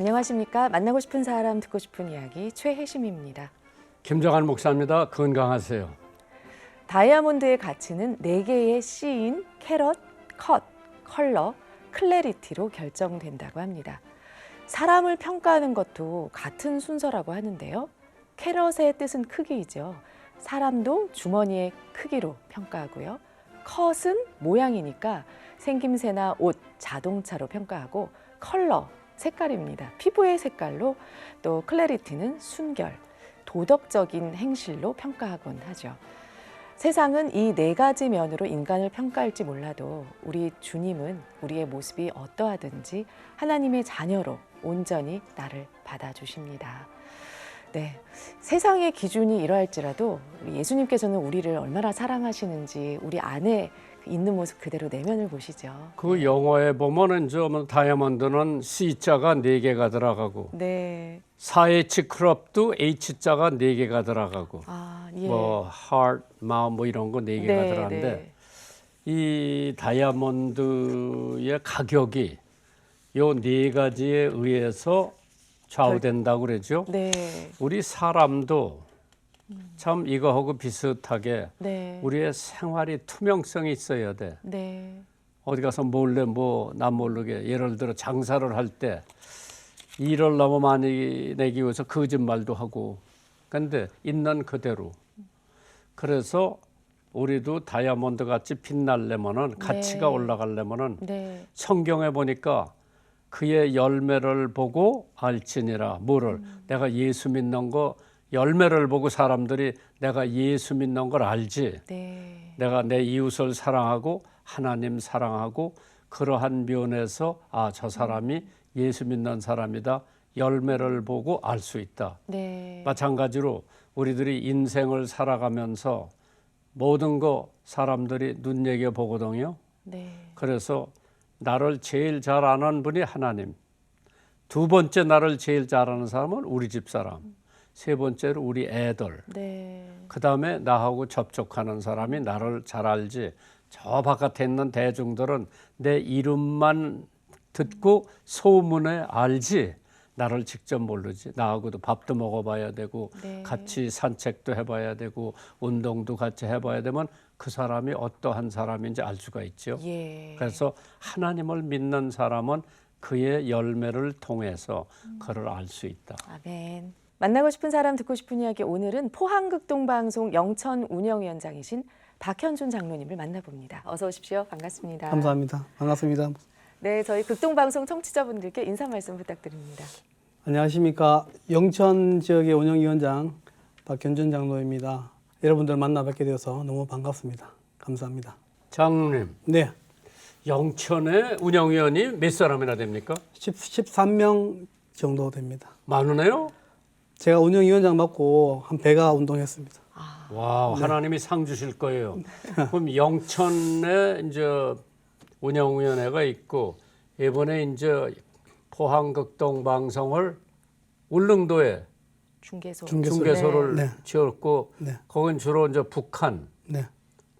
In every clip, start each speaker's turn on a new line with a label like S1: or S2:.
S1: 안녕하십니까. 만나고 싶은 사람 듣고 싶은 이야기 최혜심입니다.
S2: 김정한 목사입니다. 건강하세요.
S1: 다이아몬드의 가치는 4개의 C인 캐럿, 컷, 컬러, 클래리티로 결정된다고 합니다. 사람을 평가하는 것도 같은 순서라고 하는데요. 캐럿의 뜻은 크기이죠. 사람도 주머니의 크기로 평가하고요. 컷은 모양이니까 생김새나 옷, 자동차로 평가하고 컬러, 색깔입니다. 피부의 색깔로 또 클래리티는 순결, 도덕적인 행실로 평가하곤 하죠. 세상은 이 네 가지 면으로 인간을 평가할지 몰라도 우리 주님은 우리의 모습이 어떠하든지 하나님의 자녀로 온전히 나를 받아주십니다. 네. 세상의 기준이 이러할지라도 예수님께서는 우리를 얼마나 사랑하시는지 우리 안에 있는 모습 그대로 내면을 보시죠.
S2: 그 영어에 보면은 저 다이아몬드는 C자가 네 개가 들어가고
S1: 네.
S2: 4H 크롭도 H자가 네 개가 들어가고
S1: 아, 예.
S2: 뭐 heart, 마음 뭐 이런 거 네 개가
S1: 네,
S2: 들어가는데
S1: 네.
S2: 이 다이아몬드의 가격이 요 네 가지에 의해서 좌우된다고 그러죠.
S1: 네.
S2: 우리 사람도 참 이거하고 비슷하게
S1: 네.
S2: 우리의 생활이 투명성이 있어야 돼.
S1: 네.
S2: 어디 가서 몰래 뭐남 모르게 예를 들어 장사를 할 때 일을 너무 많이 내기 위해서 거짓말도 하고 근데 있는 그대로 그래서 우리도 다이아몬드 같이 빛날려면은 가치가
S1: 네.
S2: 올라가려면은
S1: 네.
S2: 성경에 보니까 그의 열매를 보고 알지니라 뭐를 내가 예수 믿는 거 열매를 보고 사람들이 내가 예수 믿는 걸 알지
S1: 네.
S2: 내가 내 이웃을 사랑하고 하나님 사랑하고 그러한 면에서 아 저 사람이 예수 믿는 사람이다 열매를 보고 알 수 있다.
S1: 네.
S2: 마찬가지로 우리들이 인생을 살아가면서 모든 거 사람들이 눈여겨 보거든요.
S1: 네.
S2: 그래서 나를 제일 잘 아는 분이 하나님. 두 번째 나를 제일 잘 아는 사람은 우리 집 사람. 세 번째로 우리 애들.
S1: 네.
S2: 그 다음에 나하고 접촉하는 사람이 나를 잘 알지. 저 바깥에 있는 대중들은 내 이름만 듣고 소문에 알지. 나를 직접 모르지. 나하고도 밥도 먹어봐야 되고
S1: 네.
S2: 같이 산책도 해봐야 되고 운동도 같이 해봐야 되면 그 사람이 어떠한 사람인지 알 수가 있죠.
S1: 예.
S2: 그래서 하나님을 믿는 사람은 그의 열매를 통해서 그를 알 수 있다.
S1: 아멘. 만나고 싶은 사람 듣고 싶은 이야기 오늘은 포항극동방송 영천 운영위원장이신 박현준 장로님을 만나봅니다. 어서 오십시오. 반갑습니다.
S3: 감사합니다. 반갑습니다.
S1: 네, 저희 극동방송 청취자분들께 인사 말씀 부탁드립니다.
S3: 안녕하십니까. 영천 지역의 운영위원장 박현준 장로입니다. 여러분들 만나 뵙게 되어서 너무 반갑습니다. 감사합니다.
S2: 장로님,
S3: 네.
S2: 영천의 운영위원이 몇 사람이나 됩니까?
S3: 10, 13명 정도 됩니다.
S2: 많으네요.
S3: 제가 운영위원장 맡고 한 배가 운동했습니다.
S2: 와, 하나님이 상 주실 거예요. 그럼 영천에 이제 운영위원회가 있고 이번에 이제 포항 극동 방송을 울릉도에
S1: 중개소.
S3: 중개소.
S2: 중개소를
S3: 네.
S2: 지었고
S3: 네.
S2: 거긴 주로 이제 북한
S3: 네.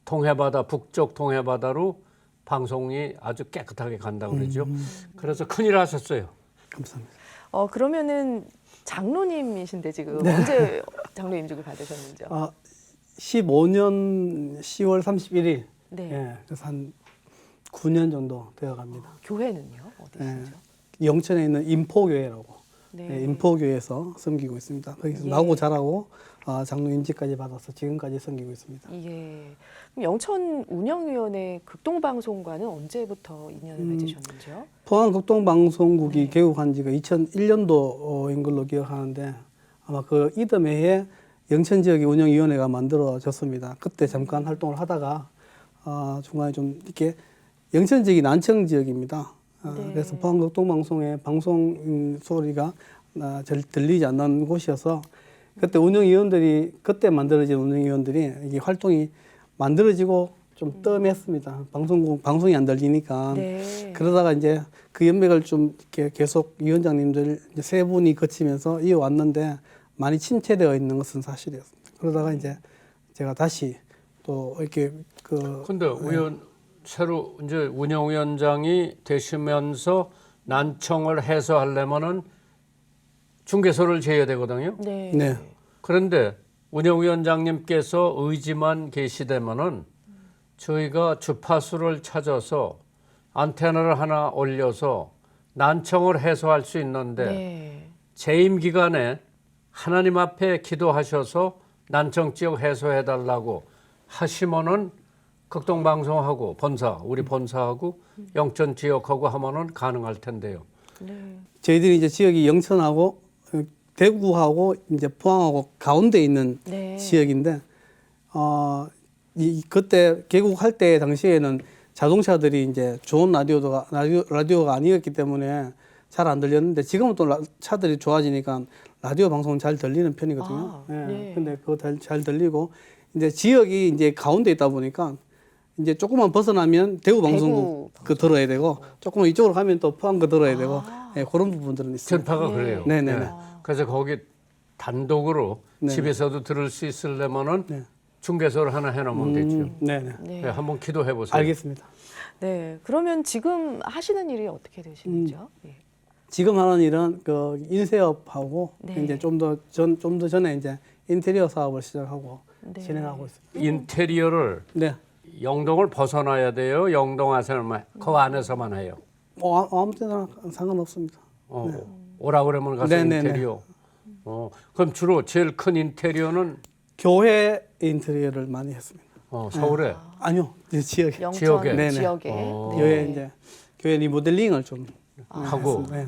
S2: 동해바다 북쪽 동해바다로 방송이 아주 깨끗하게 간다 고 그러죠. 그래서 큰일 하셨어요.
S3: 감사합니다.
S1: 어, 그러면은 장로님이신데 지금
S3: 네.
S1: 언제 장로 임직을 받으셨는지요?
S3: 아, 15년 10월 31일.
S1: 네.
S3: 예, 그래서 한 9년 정도 되어 갑니다.
S1: 교회는요? 어디시죠?
S3: 영천에 있는 인포교회라고.
S1: 네.
S3: 네, 인포교회에서 섬기고 있습니다. 거기서
S1: 예.
S3: 나고 자라고 아, 장로 임직까지 받아서 지금까지 섬기고 있습니다.
S1: 예. 그럼 영천 운영위원회 극동방송과는 언제부터 인연을
S3: 음.
S1: 맺으셨는지요?
S3: 포항 극동방송국이
S1: 네.
S3: 개국한 지가 2001년도인 걸로 기억하는데 아마 그 이듬해 에 영천 지역의 운영위원회가 만들어졌습니다. 그때 잠깐 활동을 하다가 아, 중간에 좀 이렇게 영천 지역이 난청 지역입니다. 아,
S1: 네.
S3: 그래서 포항 극동방송의 방송 음, 소리가 아, 잘 들리지 않는 곳이어서 그때 운영위원들이 그때 만들어진 운영위원들이 이게 활동이 만들어지고 좀 뜸했습니다. 방송국 방송이 안 들리니까
S1: 네.
S3: 그러다가 이제 그 연맥을 좀 이렇게 계속 위원장님들 이제 세 분이 거치면서 이어왔는데 많이 침체되어 있는 것은 사실이었습니다. 그러다가 이제 제가 다시 또 이렇게 그
S2: 근데 위원 새로 이제 운영위원장이 되시면서 난청을 해소하려면은 중개소를 재야 되거든요.
S1: 네.
S3: 네.
S2: 그런데 운영위원장님께서 의지만 계시다면은 저희가 주파수를 찾아서 안테나를 하나 올려서 난청을 해소할 수 있는데
S1: 네.
S2: 재임 기간에 하나님 앞에 기도하셔서 난청 지역 해소해 달라고 하시면은 극동 방송하고 본사 우리 본사하고 영천 지역하고 하면은 가능할 텐데요.
S1: 네.
S3: 저희들이 이제 지역이 영천하고 어, 대구하고 이제 포항하고 가운데 있는
S1: 네.
S3: 지역인데 어, 이 그때 개국할 때 당시에는 자동차들이 이제 좋은 라디오가 라디오, 라디오가 아니었기 때문에 잘 안 들렸는데 지금은 또 라- 차들이 좋아지니까 라디오 방송은 잘 들리는 편이거든요.
S1: 아,
S3: 예.
S1: 네.
S3: 근데 그거 잘, 잘 들리고 이제 지역이 이제 가운데 있다 보니까 이제 조금만 벗어나면 대구 방송국 그 들어야 되고 조금 이쪽으로 가면 또 포항 거 들어야 되고 예, 그런 부분들은 있습니다.
S2: 전파가
S1: 네.
S2: 그래요.
S3: 네네네.
S2: 예. 그래서 거기 단독으로
S3: 네.
S2: 집에서도 들을 수 있으려면은
S3: 네.
S2: 중개소를 하나 해놓으면 되죠.
S3: 음, 네네.
S1: 네.
S2: 예, 한번 기도해 보세요.
S3: 알겠습니다.
S1: 네. 그러면 지금 하시는 일이 어떻게 되시는죠? 예.
S3: 지금 하는 일은 그 인쇄업하고
S1: 네.
S3: 이제 좀 더 전 좀 더 전에 이제 인테리어 사업을 시작하고
S1: 네.
S3: 진행하고 있습니다.
S2: 인테리어를
S3: 네.
S2: 영동을 벗어나야 돼요. 영동 안에서만 그 안에서만 해요.
S3: 어, 아- 아무 때나 상관없습니다.
S2: 어, 오라 그러면 가서
S3: 네, 네, 네.
S2: 인테리어. 어, 그럼 주로 제일 큰 인테리어는
S3: 교회 인테리어를 많이 했습니다.
S2: 어, 서울에
S3: 아니요, 이제 지역에
S1: 영천
S2: 지역에.
S3: 네네.
S1: 지역에.
S2: 어.
S1: 네.
S3: 교회 이제 교회 리모델링을 좀
S2: 하고
S3: 네.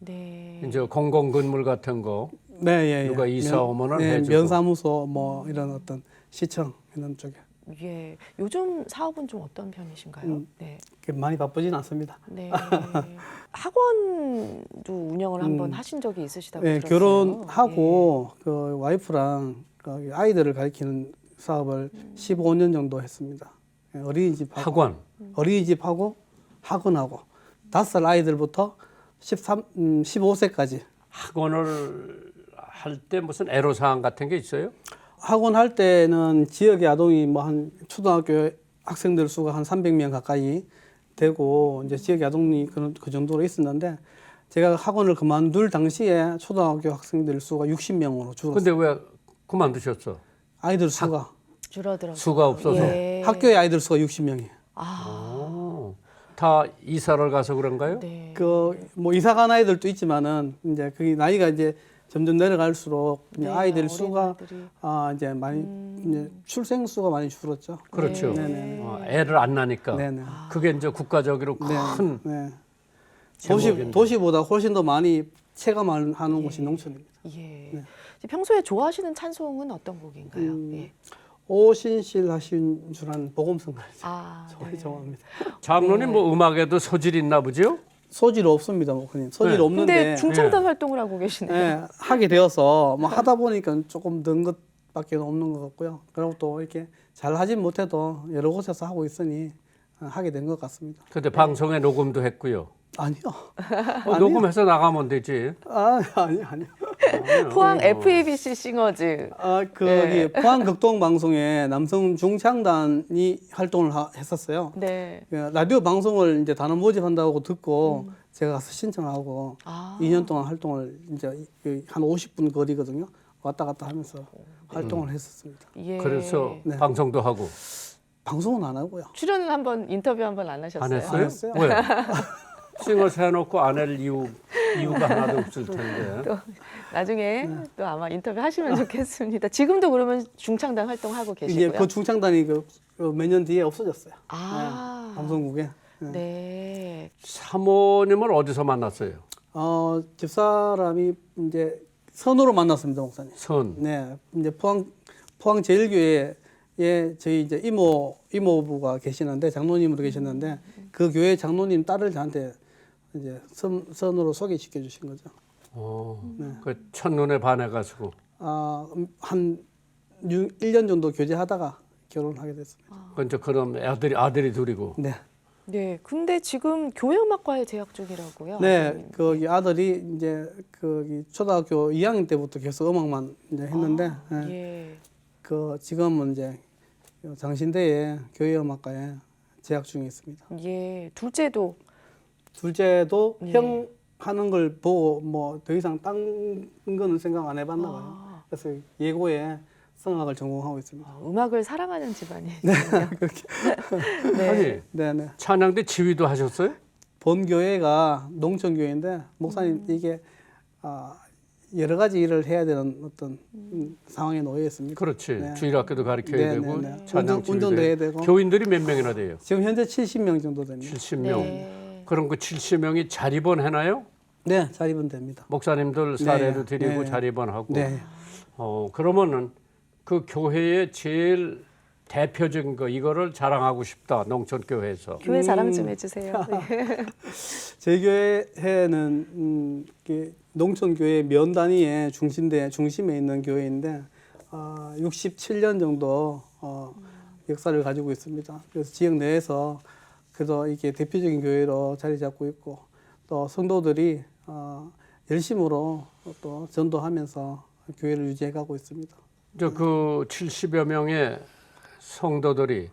S1: 네.
S2: 예. 이제 공공 건물 같은 거
S3: 네, 예, 예.
S2: 누가 이사 오면은
S3: 네,
S2: 해주고.
S3: 면사무소 뭐 이런 어떤 시청 이런 쪽에
S1: 예. 요즘 사업은 좀 어떤 편이신가요?
S3: 음.
S1: 네.
S3: 많이 바쁘진 않습니다.
S1: 네. 학원도 운영을 한번
S3: 음.
S1: 하신 적이 있으시다고
S3: 네,
S1: 들었어요.
S3: 결혼하고 그 와이프랑 그 아이들을 가르치는 사업을 15년 정도 했습니다. 예, 어린이집하고
S2: 학원.
S3: 어린이집하고 학원하고 다섯 살 아이들부터 13, 음, 15세까지
S2: 학원을 할 때 무슨 애로 사항 같은 게 있어요?
S3: 학원 할 때는 지역의 아동이 뭐 한 초등학교 학생들 수가 한 300명 가까이 되고 이제 지역의 아동이 그, 그 정도로 있었는데 제가 학원을 그만둘 당시에 초등학교 학생들 수가 60명으로 줄었어요.
S2: 근데 왜 그만두셨어?
S3: 아이들 수가
S1: 줄어들어서
S2: 수가 없어서.
S1: 예.
S3: 학교의 아이들 수가 60명이에요.
S1: 아.
S2: 오, 다 이사를 가서 그런가요?
S1: 네.
S3: 그 뭐 이사 간 아이들도 있지만은 이제 그게 나이가 이제 점점 내려갈수록
S1: 네,
S3: 아이들 수가
S1: 아이들이.
S3: 아 이제 많이 이제 출생 수가 많이 줄었죠.
S2: 그렇죠.
S1: 네.
S2: 어, 애를 안 낳으니까.
S3: 네네.
S2: 그게 이제 국가적으로
S3: 네.
S2: 큰
S3: 네. 도시. 도시보다 훨씬 더 많이 체감하는 곳이 농촌입니다.
S1: 예.
S3: 네.
S1: 이제 평소에 좋아하시는 찬송은 어떤 곡인가요?
S3: 음,
S1: 예.
S3: 오신실 하신 줄한 복음성 말씀
S1: 아,
S3: 정말
S1: 네.
S3: 좋아합니다.
S2: 장로님 뭐 음악에도 소질 있나 보죠?
S3: 소질 없습니다, 목사님. 소질
S2: 네.
S3: 없는데
S1: 근데 중창단 활동을 하고 계시네요.
S3: 예, 하게 되어서 뭐 하다 보니까 조금 는 것밖에 없는 것 같고요. 그리고 또 이렇게 잘 하진 못해도 여러 곳에서 하고 있으니 어, 하게 된 것 같습니다.
S2: 근데 방송에 녹음도 했고요.
S3: 아니요.
S2: 어, 녹음해서 나가면 되지.
S3: 아, 아니 아니.
S2: 아니요.
S1: 포항
S2: 어.
S1: FABC 싱어즈.
S3: 아, 그
S1: 네.
S3: 기 포항 극동 방송에 남성 중창단이 활동을 하, 했었어요.
S1: 네.
S3: 그 라디오 방송을 이제 단원 모집한다고 듣고 제가 가서 신청하고
S1: 아.
S3: 2년 동안 활동을 이제 이- 한 50분 거리거든요. 왔다 갔다 하면서 활동을 했었습니다.
S1: 예.
S2: 그래서
S3: 네.
S2: 방송도 하고
S3: 방송은 안 하고요.
S1: 출연은 한번 인터뷰 한번 안 하셨어요?
S2: 안 했어요?
S3: 안 했어요.
S2: 왜? 싱어서 해놓고 안 할 이유 이유가 하나도 없을 텐데.
S1: 또 나중에
S3: 네.
S1: 또 아마 인터뷰 하시면 좋겠습니다. 지금도 그러면 중창단 활동하고
S3: 이제
S1: 계시고요.
S3: 그 중창단이 그몇 년 뒤에 없어졌어요.
S1: 아.
S3: 네, 방송국에. 네.
S1: 네.
S2: 사모님을 어디서 만났어요?
S3: 어, 집사람이 이제 선으로 만났습니다, 목사님.
S2: 선.
S3: 네, 이제 포항 포항 제일교회에 저희 이제 이모 이모부가 계시는데 장로님으로 계셨는데 그 교회 장로님 딸을 저한테 이제 선, 선으로 소개시켜 주신 거죠.
S2: 어,
S3: 네.
S2: 그 첫눈에 반해가지고.
S3: 아, 음, 한 6, 1년 정도 교제하다가 결혼하게 됐습니다.
S2: 그 이제 그럼 아들이 아들이 둘이고.
S3: 네.
S1: 네. 근데 지금 교회음악과에 재학 중이라고요.
S3: 네, 그 아들이 이제 그 초등학교 2학년 때부터 계속 음악만 이제 했는데
S1: 아,
S3: 예,
S1: 예.
S3: 그 지금은 이제 장신대에 교회음악과에 재학 중에 있습니다.
S1: 예. 둘째도
S3: 둘째도
S1: 네.
S3: 형 하는 걸 보고 뭐 더 이상 딴 거는 생각 안 해봤나 봐요.
S1: 아.
S3: 그래서 예고에 성악을 전공하고 있습니다.
S1: 아, 음악을 사랑하는 집안이군요. 네.
S2: 아니
S3: 네네.
S2: 찬양대 지휘도 하셨어요?
S3: 본 교회가 농촌 교회인데 목사님
S1: 음.
S3: 이게 아, 여러 가지 일을 해야 되는 어떤 음, 상황에 놓여 있습니다.
S2: 그렇지.
S3: 네.
S2: 주일학교도 가르쳐야
S3: 네,
S2: 되고
S3: 네, 네.
S2: 찬양 지휘도
S3: 운동도
S2: 해야
S3: 해야 되고.
S2: 교인들이 몇 명이나 돼요?
S3: 지금 현재 70명 정도 됩니다.
S2: 70명.
S1: 네.
S2: 그럼 그 70명이 자립원 해나요?
S3: 네, 자립은 됩니다.
S2: 목사님들 사례도
S3: 네,
S2: 드리고
S3: 네.
S2: 자립원하고.
S3: 네.
S2: 어 그러면은 그 교회의 제일 대표적인 거 이거를 자랑하고 싶다 농촌 교회에서.
S1: 교회 자랑
S3: 음.
S1: 좀 해주세요. 네.
S3: 저희 교회는 음, 농촌 교회 면 단위의 중심대 중심에 있는 교회인데 아, 67년 정도 어, 역사를 가지고 있습니다. 그래서 지역 내에서 그래도 이게 대표적인 교회로 자리 잡고 있고 또 성도들이 어, 열심으로 또 전도하면서 교회를 유지해 가고 있습니다.
S2: 저그 70여 명의 성도들이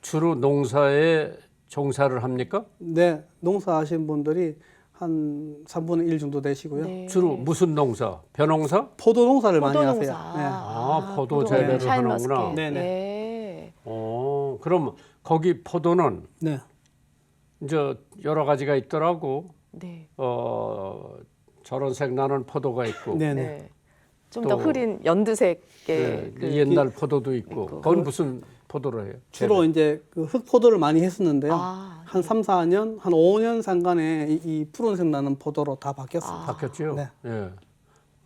S2: 주로 농사에 종사를 합니까?
S3: 네, 농사하신 분들이 한 3분의 1 정도 되시고요.
S1: 네.
S2: 주로 무슨 농사? 벼농사?
S3: 포도 농사를 많이
S1: 포도
S3: 하세요.
S1: 농사.
S3: 네.
S2: 아, 포도
S1: 포도
S2: 재배를
S1: 샤인머스켓.
S2: 하는구나.
S3: 네네.
S1: 네.
S2: 어, 그럼 거기 포도는
S3: 네.
S2: 이제 여러 가지가 있더라고.
S1: 네.
S2: 어, 저런 색 나는 포도가 있고.
S3: 네, 네.
S1: 네. 좀 더
S2: 또-
S1: 흐린 연두색의
S2: 네,
S1: 그
S2: 옛날 포도도 있고.
S1: 있고.
S2: 그건 무슨 포도로 해요?
S3: 주로 이제 그 흑포도를 많이 했었는데요.
S1: 아,
S3: 한 3, 4년, 한 5년 상간에 이, 이 푸른색 나는 포도로 다 바뀌었습니다.
S1: 아.
S2: 바뀌었죠.
S3: 네.
S2: 예.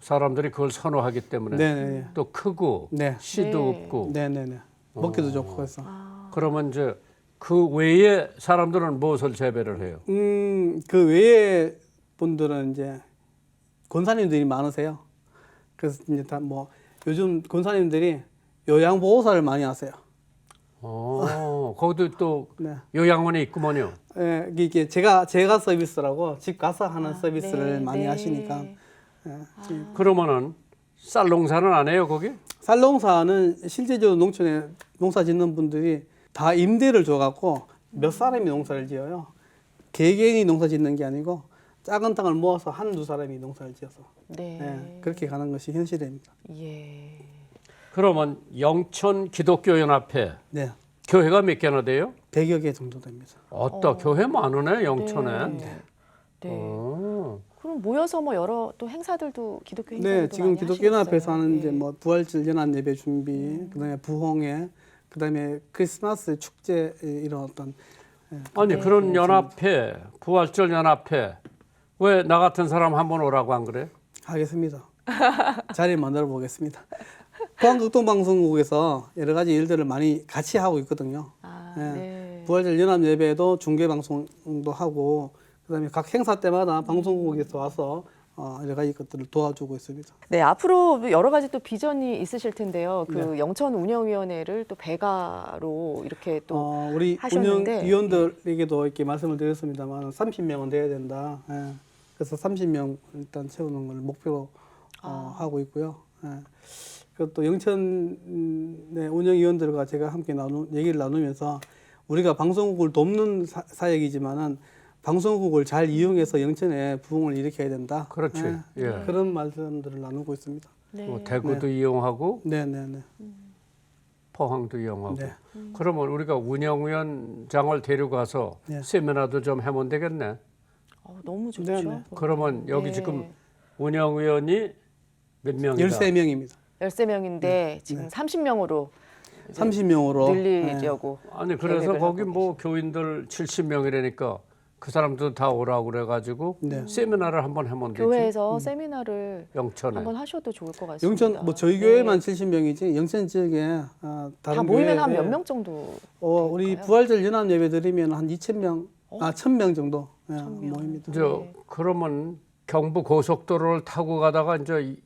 S2: 사람들이 그걸 선호하기 때문에
S3: 네, 네,
S2: 또 크고
S3: 네.
S2: 씨도
S1: 네.
S2: 없고
S3: 네, 네, 네. 먹기도 좋고 그래서.
S1: 아,
S2: 그러면 이제 그 외에 사람들은 무엇을 재배를 해요?
S3: 음, 그 외에 분들은 이제 권사님들이 많으세요. 그래서 이제 다 뭐 요즘 권사님들이 요양 보호사를 많이 하세요.
S2: 어, 거기도 또
S3: 네.
S2: 요양원이 있구먼요.
S3: 예, 이게 제가 제가 서비스라고 집 가서 하는 서비스를
S1: 네,
S3: 많이
S1: 네.
S3: 하시니까 예, 지금
S2: 그러면은 쌀 농사는 안 해요 거기?
S3: 쌀농사는 실제적으로 농촌에 농사 짓는 분들이 다 임대를 줘갖고 몇 사람이 농사를 지어요. 개개인이 농사 짓는 게 아니고 작은 땅을 모아서 한두 사람이 농사를 지어서
S1: 네.
S3: 예, 그렇게 가는 것이 현실입니다.
S1: 예.
S2: 그러면 영천 기독교 연합회
S3: 네,
S2: 교회가 몇 개나 돼요?
S3: 100여 개 정도 됩니다.
S2: 어따 교회 많으네 영천에.
S1: 네. 네.
S2: 어.
S1: 그럼 모여서 뭐 여러 또 행사들도 기독교 행사들도
S3: 네, 지금
S1: 많이
S3: 기독교 연합회에서
S1: 하시겠어요.
S3: 하는 이제
S1: 네.
S3: 뭐 부활절 연합 예배 준비, 그다음에 부흥회, 그다음에 크리스마스 축제 이런 어떤 예,
S2: 아니
S1: 네.
S2: 그런 연합회 부활절 연합회 왜 나 같은 사람 한번 오라고 안 그래?
S3: 하겠습니다. 자리 만들어 보겠습니다. 포항극동방송국에서 여러 가지 일들을 많이 같이 하고 있거든요.
S1: 아,
S3: 예.
S1: 네.
S3: 부활절 연합 예배도 중계 방송도 하고 그다음에 각 행사 때마다 방송국에서 와서 어, 여러 가지 것들을 도와주고 있습니다.
S1: 네, 앞으로 여러 가지 또 비전이 있으실 텐데요. 그 영천 운영위원회를 또 배가로 이렇게 또
S3: 어, 우리
S1: 하셨는데,
S3: 운영위원들에게도 이렇게 말씀을 드렸습니다만 30명은 돼야 된다. 예. 그래서 30명 일단 채우는 걸 목표로 어,
S1: 아.
S3: 하고 있고요. 예. 그것도 영천 음, 네, 운영위원들과 제가 함께 나누 얘기를 나누면서 우리가 방송국을 돕는 사, 사역이지만은 방송국을 잘 이용해서 영천에 부흥을 일으켜야 된다.
S2: 그렇지.
S3: 예.
S2: 예.
S3: 그런 말씀들을 나누고 있습니다.
S1: 네.
S2: 뭐 대구도 이용하고
S3: 네, 네, 네.
S2: 포항도 이용하고.
S3: 네.
S2: 그러면 우리가 운영위원장을 데려가서
S3: 네.
S2: 세미나도 좀 하면 되겠네.
S1: 어, 너무 좋죠.
S3: 네, 네.
S2: 그러면 여기
S1: 네.
S2: 지금 운영위원이 몇 명이다?
S3: 13명입니다.
S1: 13명인데 지금 30명으로
S3: 30명으로
S1: 늘리려고.
S2: 아니 그래서
S1: 계획을
S2: 거기
S1: 하고
S2: 뭐 교인들 70명이라니까 그 사람도 다 오라고 그래가지고
S3: 네.
S2: 세미나를 한번 하면 되지.
S1: 교회에서 세미나를
S2: 영천에.
S1: 한번 하셔도 좋을 것 같습니다.
S3: 영천 뭐 저희
S1: 네.
S3: 교회만 70명이지 영천 지역에 아, 다른
S1: 다 모이면 한
S3: 교회에
S1: 몇명 정도?
S3: 어, 우리
S1: 될까요?
S3: 부활절 연합 예배 드리면 한 2,000명, 아 1,000명 정도 예,
S1: 천 명.
S3: 모입니다.
S2: 저
S1: 네.
S2: 그러면 경부 고속도로를 타고 가다가 이제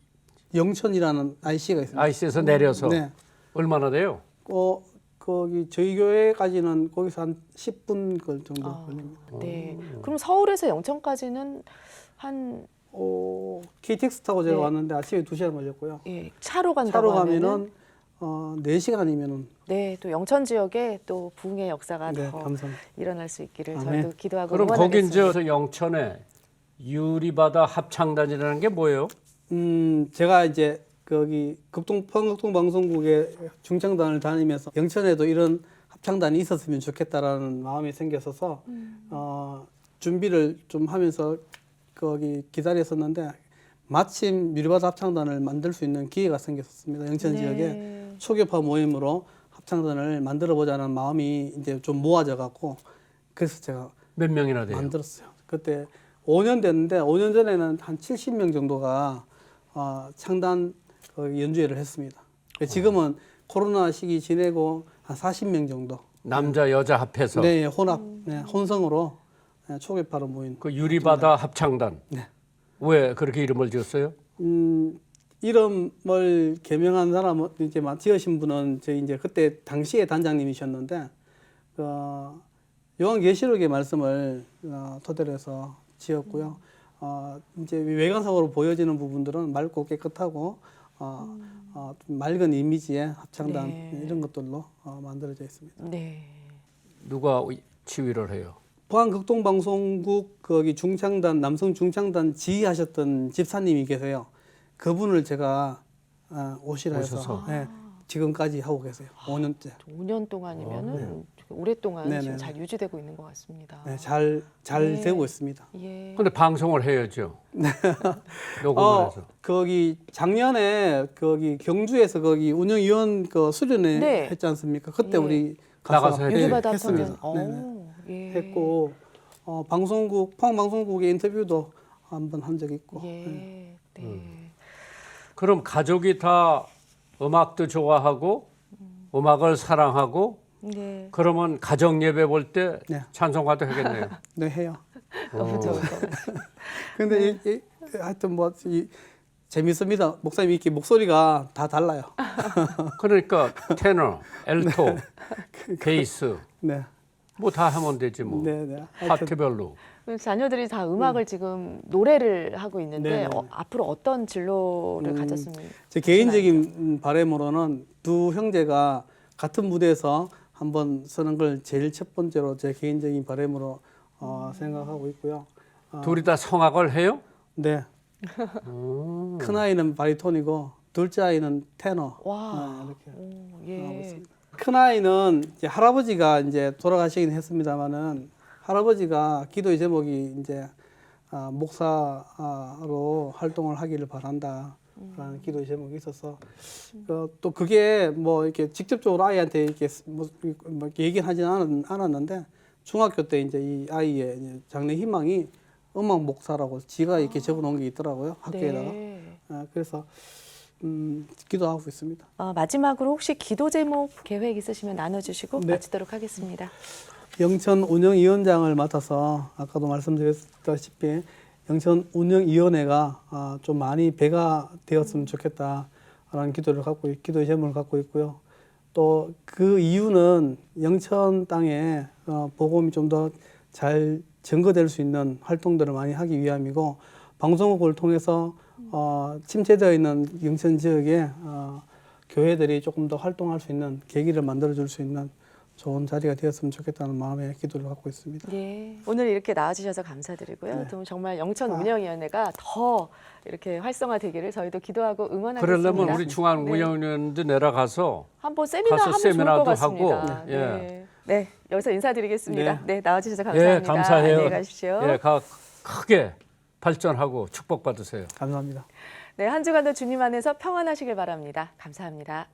S3: 영천이라는 IC가 있습니다.
S2: IC에서 내려서
S3: 네.
S2: 얼마나 돼요?
S3: 어, 거기 저희 교회까지는 거기서 한 10분 걸 정도
S1: 아.
S3: 걸립니다.
S1: 네. 그럼 서울에서 영천까지는 한
S3: 어, KTX 타고 제가
S1: 네.
S3: 왔는데 아침에 2시간 걸렸고요.
S1: 예, 차로 간다고
S3: 차로
S1: 하면은
S3: 가면은 어, 4시간이면은
S1: 네, 또 영천 지역에 또 부흥의 역사가
S3: 네,
S1: 더
S3: 감사합니다.
S1: 일어날 수 있기를
S3: 아멘.
S1: 저희도 기도하고
S2: 그럼 거기
S1: 응원하겠습니다.
S2: 이제 영천에 유리바다 합창단이라는 게 뭐예요?
S3: 음, 제가 이제 거기 극동 평극동 방송국의 중창단을 다니면서 영천에도 이런 합창단이 있었으면 좋겠다라는 마음이 생겼어서 어, 준비를 좀 하면서 거기 기다렸었는데 마침 유리바다 합창단을 만들 수 있는 기회가 생겼습니다. 영천
S1: 네.
S3: 지역에 초교파 모임으로 합창단을 만들어 보자는 마음이 이제 좀 모아져 갖고 그래서 제가
S2: 몇 명이나 돼요?
S3: 만들었어요. 그때 5년 됐는데 5년 전에는 한 70명 정도가 어, 창단 그 연주회를 했습니다. 지금은 코로나 시기 지내고 한 40명 정도.
S2: 남자 여자 합해서
S3: 네, 혼합, 네, 혼성으로 네, 초계파로 모인.
S2: 그 유리바다 합창단.
S3: 네.
S2: 왜 그렇게 이름을 지었어요?
S3: 음, 이름을 개명한 사람은 이제 막 지으신 분은 저희 이제 그때 당시에 단장님이셨는데 그 요한계시록의 말씀을 어, 토대로 해서 지었고요. 어, 이제 외관상으로 보여지는 부분들은 맑고 깨끗하고 어, 어, 좀 맑은 이미지의 합창단
S1: 네.
S3: 이런 것들로 어, 만들어져 있습니다.
S1: 네.
S2: 누가 치위를 해요?
S3: 포항극동방송국 거기 중창단 남성 중창단 지휘하셨던 집사님이 계세요. 그분을 제가 어, 오시라 해서
S2: 오셔서.
S3: 네, 지금까지 하고 계세요. 5년째.
S1: 5년 동안이면은 오랫동안
S3: 네네네.
S1: 지금 잘 유지되고 있는 것 같습니다.
S3: 네, 잘, 잘
S1: 네.
S3: 되고 있습니다.
S1: 예.
S2: 근데 방송을 해야죠. 녹음을
S3: 어,
S2: 해서.
S3: 거기 작년에 거기 경주에서 거기 운영위원 그 수련회
S1: 네.
S3: 했지 않습니까? 그때
S1: 예.
S3: 우리 가서
S2: 나가서 했죠.
S1: 유리바다
S3: 했습니다.
S1: 합창단.
S3: 네, 네.
S1: 어, 예.
S3: 했고 어, 방송국 포항 방송국의 인터뷰도 한번 한 적 있고
S1: 예.
S3: 네.
S1: 네.
S2: 그럼 가족이 다 음악도 좋아하고 음악을 사랑하고
S1: 네.
S2: 그러면 가정 예배 볼 때
S3: 네.
S2: 찬송가도 하겠네요.
S3: 네 해요.
S1: 너무 좋은 거.
S3: 근데 이, 이, 하여튼 뭐 이, 재밌습니다. 목사님 이렇게 목소리가 다 달라요.
S2: 그러니까 테너, 엘토, 베이스
S3: 네,
S2: 뭐 다 하면 되지 뭐.
S3: 네, 네. 하여튼
S2: 파트별로.
S1: 자녀들이 다 음악을 지금 노래를 하고 있는데
S3: 네네.
S1: 어, 앞으로 어떤 진로를
S3: 음,
S1: 가졌으면
S3: 제 개인적인 음, 바람으로는 두 형제가 같은 무대에서 한번 서는 걸 제일 첫 번째로 제 개인적인 바람으로 어, 생각하고 있고요. 어,
S2: 둘이 다 성악을 해요?
S3: 네.
S2: 음.
S3: 큰 아이는 바리톤이고 둘째 아이는 테너.
S1: 와.
S3: 네, 이렇게
S1: 오,
S3: 하고
S1: 예.
S3: 있습니다. 큰 아이는 이제 할아버지가 이제 돌아가시긴 했습니다만은 할아버지가 기도의 제목이 이제 아, 목사로 활동을 하기를 바란다 라는 기도의 제목이 있어서 어, 또 그게 뭐 이렇게 직접적으로 아이한테 이렇게 뭐, 뭐 이렇게 얘기는 하진 않았, 않았는데 중학교 때 이제 이 아이의 장래 희망이 음악 목사라고 지가 이렇게 적어놓은 게 있더라고요 학교에다가
S1: 네.
S3: 아, 그래서 음, 기도하고 있습니다.
S1: 어, 마지막으로 혹시 기도 제목 계획 있으시면 나눠주시고
S3: 네.
S1: 마치도록 하겠습니다.
S3: 영천 운영위원장을 맡아서 아까도 말씀드렸다시피 영천 운영위원회가 아, 좀 많이 배가 되었으면 좋겠다라는 기도를 갖고 있- 기도의 제목을 갖고 있고요. 또 그 이유는 영천 땅에 어, 복음이 좀 더잘 전거될 수 있는 활동들을 많이 하기 위함이고 방송국을 통해서 어, 침체되어 있는 영천 지역에 어, 교회들이 조금 더 활동할 수 있는 계기를 만들어 줄 수 있는 좋은 자리가 되었으면 좋겠다는 마음의 기도를 갖고 있습니다.
S1: 예. 오늘 이렇게 나와주셔서 감사드리고요.
S3: 네.
S1: 또 정말 영천
S3: 아.
S1: 운영위원회가 더 이렇게 활성화되기를 저희도 기도하고 응원하겠습니다.
S2: 그러려면 우리 중앙
S1: 네.
S2: 운영위원도 내려가서
S1: 한번 세미나
S2: 가서
S1: 하면 좋을 것
S2: 세미나도
S1: 같습니다.
S2: 하고, 예.
S1: 네. 네, 여기서 인사드리겠습니다. 네,
S3: 네.
S1: 나와주셔서 감사합니다.
S2: 예, 감사해요.
S1: 안녕히 가십시오.
S2: 예, 가 크게 발전하고 축복받으세요.
S3: 감사합니다.
S1: 네, 한 주간도 주님 안에서 평안하시길 바랍니다. 감사합니다.